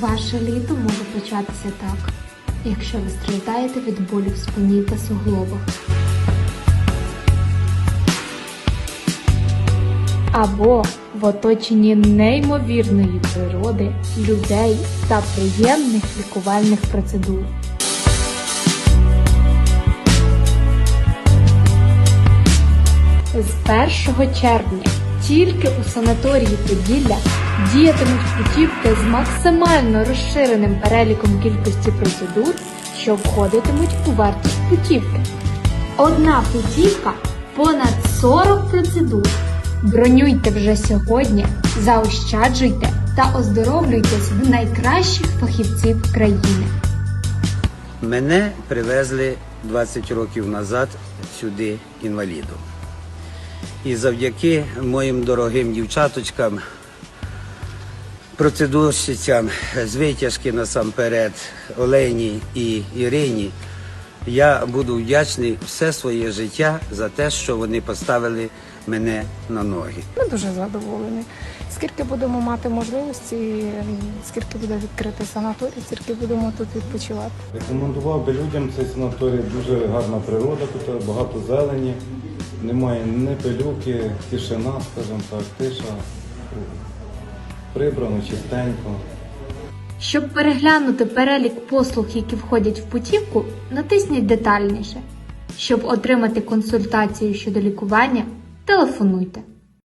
Ваше літо може початися так, якщо ви страдаєте від болю в спині та суглобах. Або в оточенні неймовірної природи, людей та приємних лікувальних процедур. З 1 червня тільки у санаторії Поділля діятимуть путівки з максимально розширеним переліком кількості процедур, що входитимуть у вартість путівки. Одна путівка понад 40 процедур. Бронюйте вже сьогодні, заощаджуйте та оздоровлюйтесь в найкращих фахівців країни. Мене привезли 20 років назад сюди інвалідом. І завдяки моїм дорогим дівчаточкам, процедурщицям з витяжки насамперед, Олені і Ірині, я буду вдячний все своє життя за те, що вони поставили мене на ноги. Ми дуже задоволені. Скільки будемо мати можливості, скільки буде відкритий санаторій, стільки будемо тут відпочивати. Рекомендував би людям цей санаторій. Дуже гарна природа, тут багато зелені, немає ні пилюки, тишина, скажімо так, тиша, прибрано, чистенько. Щоб переглянути перелік послуг, які входять в путівку, натисніть детальніше. Щоб отримати консультацію щодо лікування, телефонуйте.